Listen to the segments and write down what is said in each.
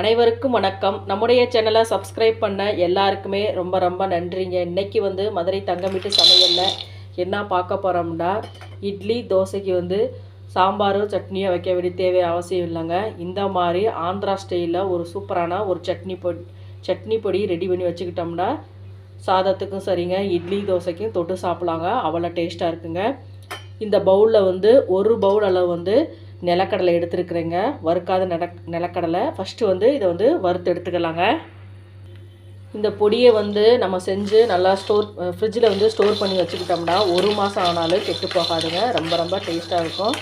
அனைவருக்கும் வணக்கம். நம்முடைய சேனலை சப்ஸ்கிரைப் பண்ண எல்லாருக்குமே ரொம்ப ரொம்ப நன்றிங்க. இன்னைக்கு வந்து மதுரை தங்கமிட்டு சமையலில் என்ன பார்க்க போகிறோம்னா இட்லி தோசைக்கு வந்து சாம்பாரும் சட்னியும் வைக்க வேண்டிய தேவை அவசியம் இல்லைங்க. இந்த மாதிரி ஆந்திரா ஸ்டைலில் ஒரு சூப்பரான ஒரு சட்னி பொடி சட்னி பொடி ரெடி பண்ணி வச்சுக்கிட்டோம்னா சாதத்துக்கும் சரிங்க இட்லி தோசைக்கும் தொட்டு சாப்பிட்லாங்க. அவ்வளோ டேஸ்ட்டாக இருக்குங்க. இந்த பவுலில் வந்து ஒரு பவுல் அளவு வந்து நிலக்கடலை எடுத்துருக்குறேங்க. வறுக்காத நில நிலக்கடலை. ஃபஸ்ட்டு வந்து இதை வந்து வறுத்து எடுத்துக்கலாங்க. இந்த பொடியை வந்து நம்ம செஞ்சு நல்லா ஸ்டோர் ஃப்ரிட்ஜில் வந்து ஸ்டோர் பண்ணி வச்சுக்கிட்டோம்னா ஒரு மாதம் ஆனாலும் கெட்டு போகாதுங்க. ரொம்ப ரொம்ப டேஸ்ட்டாக இருக்கும்.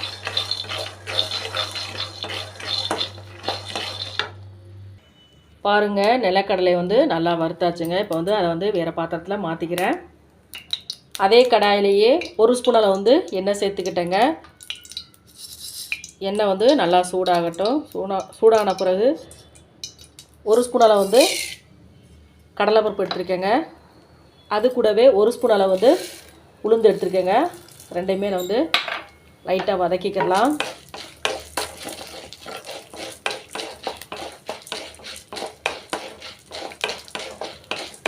பாருங்கள் நிலக்கடலை வந்து நல்லா வறுத்தாச்சுங்க. இப்போ வந்து அதை வந்து வேறு பாத்திரத்தில் மாற்றிக்கிறேன் அதே கடாயிலேயே ஒரு ஸ்பூன் அளவு வந்து எண்ணெய் சேர்த்துக்கிட்டேங்க. எண்ணெய் வந்து நல்லா சூடாகட்டும். சூடா சூடான பிறகு ஒரு ஸ்பூன் அளவு வந்து கடலைப்பருப்பு எடுத்துருக்கேங்க. அது கூடவே ஒரு ஸ்பூன் அளவு வந்து உளுந்து எடுத்துருக்கேங்க. ரெண்டையுமே நான் வந்து லைட்டாக வதக்கிக்கலாம்.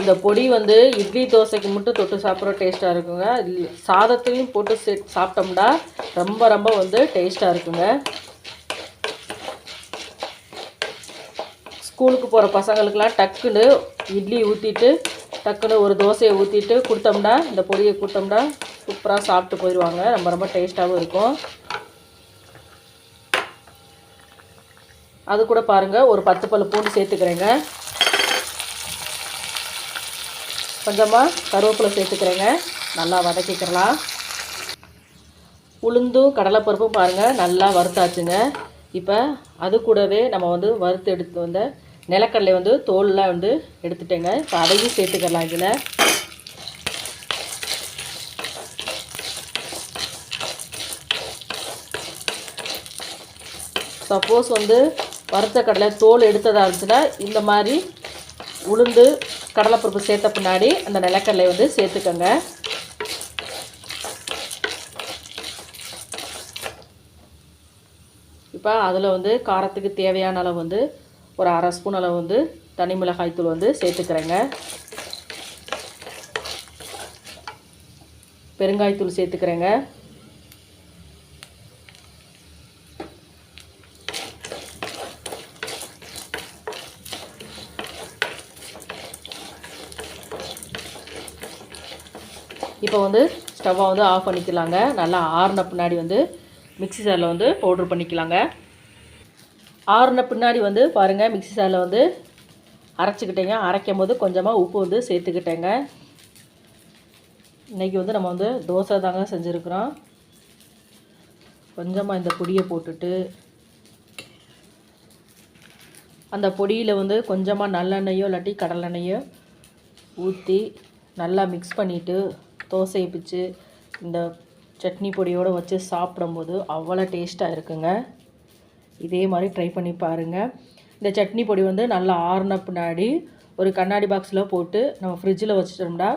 இந்த பொடி வந்து இட்லி தோசைக்கு மட்டும் தொட்டு சாப்பிட்ற டேஸ்ட்டாக இருக்குங்க. சாதத்துலேயும் போட்டு சே சாப்பிட்டோம்னா ரொம்ப ரொம்ப வந்து டேஸ்ட்டாக இருக்குங்க. ஸ்கூலுக்கு போகிற பசங்களுக்கெலாம் டக்குன்னு இட்லி ஊற்றிட்டு டக்குன்னு ஒரு தோசையை ஊற்றிட்டு கொடுத்தோம்னா இந்த பொடியை கொடுத்தோம்னா சூப்பராக சாப்பிட்டு போயிடுவாங்க. ரொம்ப ரொம்ப டேஸ்ட்டாகவும் இருக்கும். அது கூட பாருங்கள் ஒரு பத்து பல்லு பூண்டு சேர்த்துக்கிறேங்க. கொஞ்சமாக கருவேப்பிலை சேர்த்துக்கிறேங்க. நல்லா வதக்கிக்கிறலாம். உளுந்தும் கடலைப்பருப்பும் பாருங்கள் நல்லா வறுத்தாச்சுங்க. இப்போ அது கூடவே நம்ம வந்து வறுத்து எடுத்து வந்த நிலக்கடலை வந்து தோல்லாம் வந்து எடுத்துட்டேங்க. இப்போ அதையும் சேர்த்துக்கலாம் இதில். சப்போஸ் வந்து வறுத்த கடலை தோல் எடுத்ததாக இருந்துச்சுன்னா இந்த மாதிரி உளுந்து கடலைப்பருப்பு சேர்த்த பின்னாடி அந்த நிலக்கடலை வந்து சேர்த்துக்கோங்க. இப்போ அதில் வந்து காரத்துக்கு தேவையான அளவு வந்து ஒரு அரை ஸ்பூன் அளவு வந்து தனி மிளகாய் தூள் வந்து சேர்த்துக்கிறேங்க. பெருங்காயத்தூள் சேர்த்துக்கிறேங்க. இப்போ வந்து ஸ்டவ்வை வந்து ஆஃப் பண்ணிக்கலாங்க. நல்லா ஆறுன பின்னாடி வந்து மிக்ஸி சாரில் வந்து பவுட்ரு பண்ணிக்கலாங்க. ஆறுன பின்னாடி வந்து பாருங்கள் மிக்ஸி சாரில் வந்து அரைச்சிக்கிட்டேங்க. அரைக்கும் போது கொஞ்சமாக உப்பு வந்து சேர்த்துக்கிட்டேங்க. இன்றைக்கி வந்து நம்ம வந்து தோசை தாங்க செஞ்சுருக்குறோம். கொஞ்சமாக இந்த பொடியை போட்டுட்டு அந்த பொடியில் வந்து கொஞ்சமாக நல்லெண்ணெயோ இல்லாட்டி கடலெண்ணெயோ ஊற்றி நல்லா மிக்ஸ் பண்ணிவிட்டு தோசையை பிச்சு இந்த சட்னி பொடியோடு வச்சு சாப்பிடும்போது அவ்வளோ டேஸ்ட்டாக இருக்குங்க. இதே மாதிரி ட்ரை பண்ணி பாருங்கள் இந்த சட்னி பொடி வந்து நல்லா ஆறுன பின்னாடி ஒரு கண்ணாடி பாக்ஸில் போட்டு நம்ம ஃப்ரிட்ஜில் வச்சிட்டோம்னா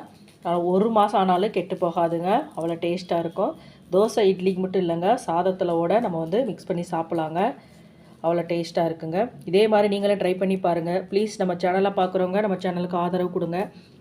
ஒரு மாதம் ஆனாலும் கெட்டு போகாதுங்க. அவ்வளோ டேஸ்ட்டாக இருக்கும். தோசை இட்லிக்கு மட்டும் இல்லைங்க. சாதத்தில் ஓட நம்ம வந்து மிக்ஸ் பண்ணி சாப்பிட்லாங்க. அவ்வளோ டேஸ்ட்டாக இருக்குங்க. இதே மாதிரி நீங்களே ட்ரை பண்ணி பாருங்கள் ப்ளீஸ் நம்ம சேனலை பார்க்குறவங்க நம்ம சேனலுக்கு ஆதரவு கொடுங்க.